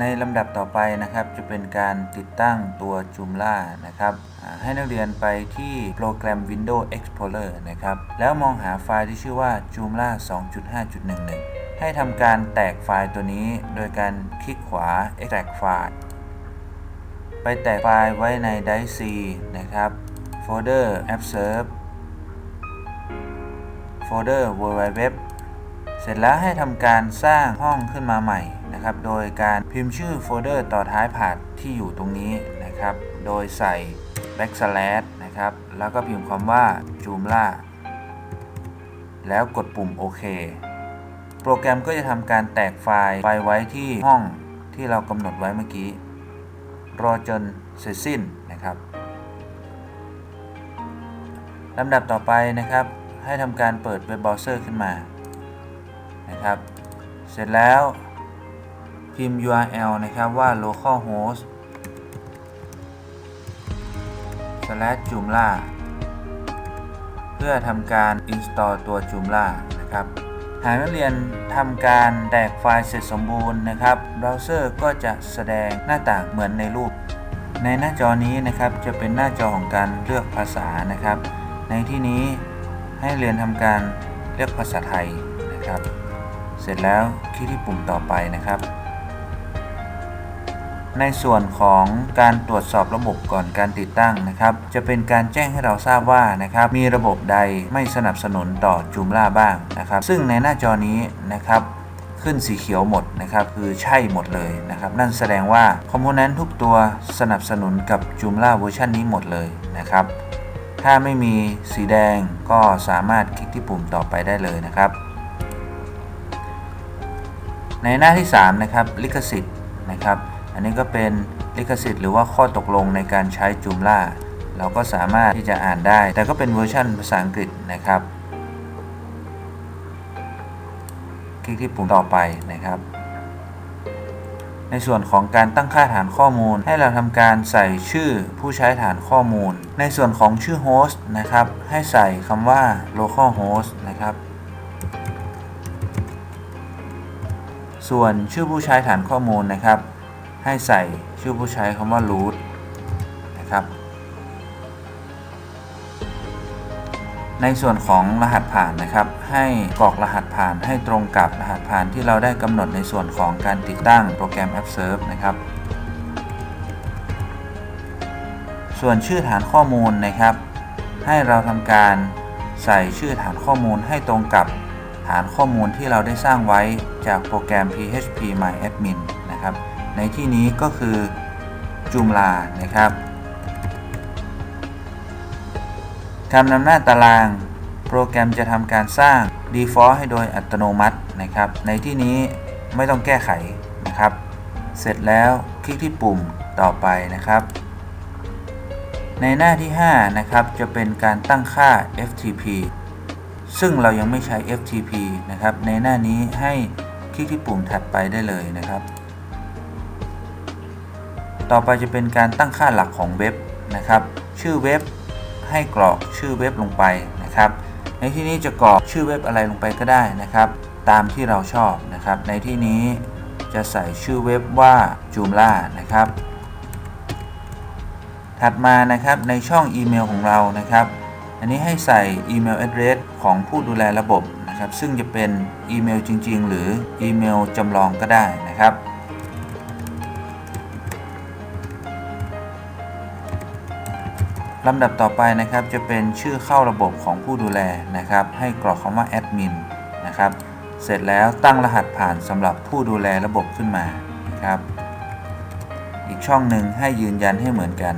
ในลำดับต่อไปนะครับจะเป็นการติดตั้งตัว Joomla นะครับให้นักเรียนไปที่โปรแกรม Windows Explorer นะครับแล้วมองหาไฟล์ที่ชื่อว่า Joomla 2.5.11 ให้ทำการแตกไฟล์ตัวนี้โดยการคลิกขวา extract ไฟล์ไปแตกไฟล์ไว้ใน Drive C นะครับโฟลเดอร์ App Serve โฟลเดอร์ www เสร็จแล้วให้ทำการสร้างห้องขึ้นมาใหม่นะครับ โดยการพิมพ์ชื่อโฟลเดอร์ต่อท้ายผาดที่อยู่ตรงนี้นะครับ โดยใส่ backslash นะครับ แล้วก็พิมพ์คำว่า joomla แล้วกดปุ่มโอเค โปรแกรมก็จะทำการแตกไฟล์ไปไว้ที่ห้องที่เรากำหนดไว้เมื่อกี้ รอจนเสร็จสิ้นนะครับลำดับต่อไปนะครับ ให้ทำการเปิดเว็บเบราว์เซอร์ขึ้นมา นะครับ เสร็จแล้วพิมพ์ URL นะครับว่า localhost slash joomla เพื่อทำการ install ตัว Joomla นะครับหากนักเรียนทำการแตกไฟล์เสร็จสมบูรณ์นะครับเบราว์เซอร์ก็จะแสดงหน้าต่างเหมือนในรูป ในหน้าจอนี้นะครับจะเป็นหน้าจอของการเลือกภาษานะครับ ในที่นี้ให้เรียนทำการเลือกภาษาไทยนะครับ เสร็จแล้วคลิกที่ปุ่มต่อไปนะครับ ในส่วนของการตรวจสอบระบบก่อนการติดตั้งนะครับ จะเป็นการแจ้งให้เราทราบว่านะครับ มีระบบใดไม่สนับสนุนต่อ Joomla บ้างนะครับ ซึ่งในหน้าจอนี้นะครับขึ้นสีเขียวหมดนะครับคือใช่หมดเลยนะครับ นั่นแสดงว่าคอมโพเนนต์ทุกตัวสนับสนุนกับ Joomla เวอร์ชันนี้หมดเลยนะครับ ถ้าไม่มีสีแดงก็สามารถคลิกที่ปุ่มต่อไปได้เลยนะครับ ในหน้าที่ 3 นะครับลิขสิทธิ์นะครับ อันนี้ก็เป็นลิขสิทธิ์หรือว่าข้อตกลงในการใช้ Joomla เราก็สามารถที่จะอ่านได้ แต่ก็เป็นเวอร์ชันภาษาอังกฤษนะครับ คลิกที่ปุ่มต่อไปนะครับ ในส่วนของการตั้งค่าฐานข้อมูล ให้เราทำการใส่ชื่อผู้ใช้ฐานข้อมูล ในส่วนของชื่อโฮสต์นะครับ ให้ใส่คำว่า localhost นะครับ ส่วนชื่อผู้ใช้ฐานข้อมูลนะครับ ให้ใส่ชื่อผู้ใช้คำว่า root นะครับ ในส่วนของรหัสผ่านนะครับ ให้กรอกรหัสผ่านให้ตรงกับรหัสผ่านที่เราได้กำหนดในส่วนของการติดตั้งโปรแกรม App Serve นะครับส่วนชื่อฐานข้อมูลนะครับ ให้เราทำการใส่ชื่อฐานข้อมูลให้ตรงกับ ฐานข้อมูลที่เราได้สร้างไว้จากโปรแกรม PHP MyAdmin นะครับ ในที่นี้ก็คือ Joomla นะครับคำนำหน้าตาราง โปรแกรมจะทำการสร้าง default ให้โดยอัตโนมัตินะครับ ในที่นี้ไม่ต้องแก้ไขนะครับ เสร็จแล้วคลิกที่ปุ่มต่อไปนะครับ ในหน้าที่ 5 นะครับ จะเป็นการตั้งค่า FTP ซึ่งเรายังไม่ใช้ FTP นะครับ ในหน้านี้ให้คลิกที่ปุ่มถัดไปได้เลยนะครับ ต่อไปจะเป็นการตั้งค่าหลักของเว็บนะครับ ชื่อเว็บให้กรอกชื่อเว็บลงไปนะครับ ในที่นี้จะกรอกชื่อเว็บอะไรลงไปก็ได้นะครับ ตามที่เราชอบนะครับ ในที่นี้จะใส่ชื่อเว็บว่า Joomla นะครับ ถัดมานะครับในช่องอีเมลของเรานะครับ อันนี้ให้ใส่อีเมล address ของผู้ดูแลระบบนะครับ ซึ่งจะเป็นอีเมลจริง ๆ หรืออีเมลจำลองก็ได้นะครับ ลำดับต่อไปนะครับจะเป็นชื่อเข้าระบบของผู้ดูแลนะครับ ให้กรอกคำว่า admin นะครับ เสร็จแล้วตั้งรหัสผ่านสำหรับผู้ดูแลระบบขึ้นมานะครับ อีกช่องหนึ่งให้ยืนยันให้เหมือนกัน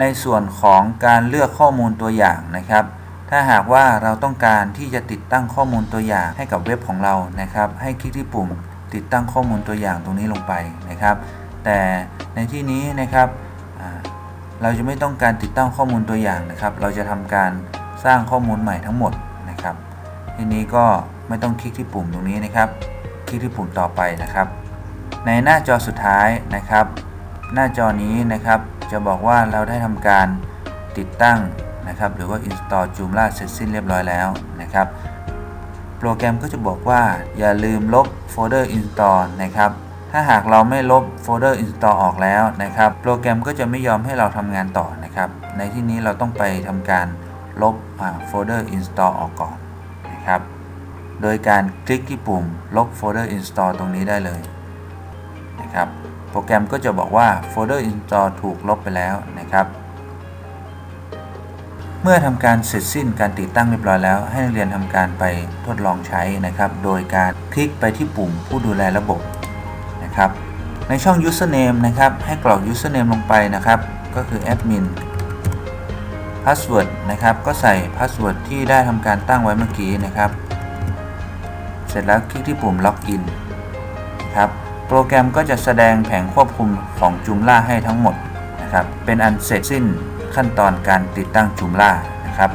ในส่วนของการเลือกข้อมูลตัวอย่างนะครับ ถ้าหากว่าเราต้องการที่จะติดตั้งข้อมูลตัวอย่างให้กับเว็บของเรานะครับ ให้คลิกที่ปุ่ม ติดตั้งข้อมูลตัวอย่างตรงนี้ลงไปนะครับ แต่ในที่นี้นะครับเราจะไม่ต้องการติดตั้งข้อมูลตัวอย่างนะครับ เราจะทำการสร้างข้อมูลใหม่ทั้งหมดนะครับ ทีนี้ก็ไม่ต้องคลิกที่ปุ่มตรงนี้นะครับ คลิกที่ปุ่มต่อไปนะครับ ในหน้าจอสุดท้ายนะครับ หน้าจอนี้นะครับ จะบอกว่าเราได้ทำการติดตั้งนะครับหรือว่า install Joomla เสร็จสิ้นเรียบร้อยแล้วนะครับ โปรแกรมก็จะบอกว่าอย่าลืมลบโฟลเดอร์ install นะครับถ้าหากเราไม่ลบโฟลเดอร์ install ออกแล้วนะครับโปรแกรมก็จะไม่ยอมให้เราทำงานต่อนะครับ ในที่นี้เราต้องไปทำการลบโฟลเดอร์ install ออกก่อนนะครับ โดยการคลิกที่ปุ่มลบโฟลเดอร์ install ตรงนี้ได้เลยนะครับ โปรแกรมก็จะบอกว่าโฟลเดอร์ install ถูกลบไปแล้วนะครับ เมื่อทำการเสร็จสิ้นการติดตั้งเรียบร้อยแล้ว ให้นักเรียนทำการไปทดลองใช้นะครับ โดยการคลิกไปที่ปุ่มผู้ดูแลระบบนะครับ ในช่อง username นะครับ ให้กรอก username ลงไปนะครับ ก็คือ admin password นะครับ ก็ใส่ password ที่ได้ทำการตั้งไว้เมื่อกี้นะครับ เสร็จแล้วคลิกที่ปุ่ม login ครับ โปรแกรมก็จะแสดงแผงควบคุมของจุมล่าให้ทั้งหมดนะครับ เป็นอันเสร็จสิ้นขั้นตอนการติดตั้งจุมล่านะครับ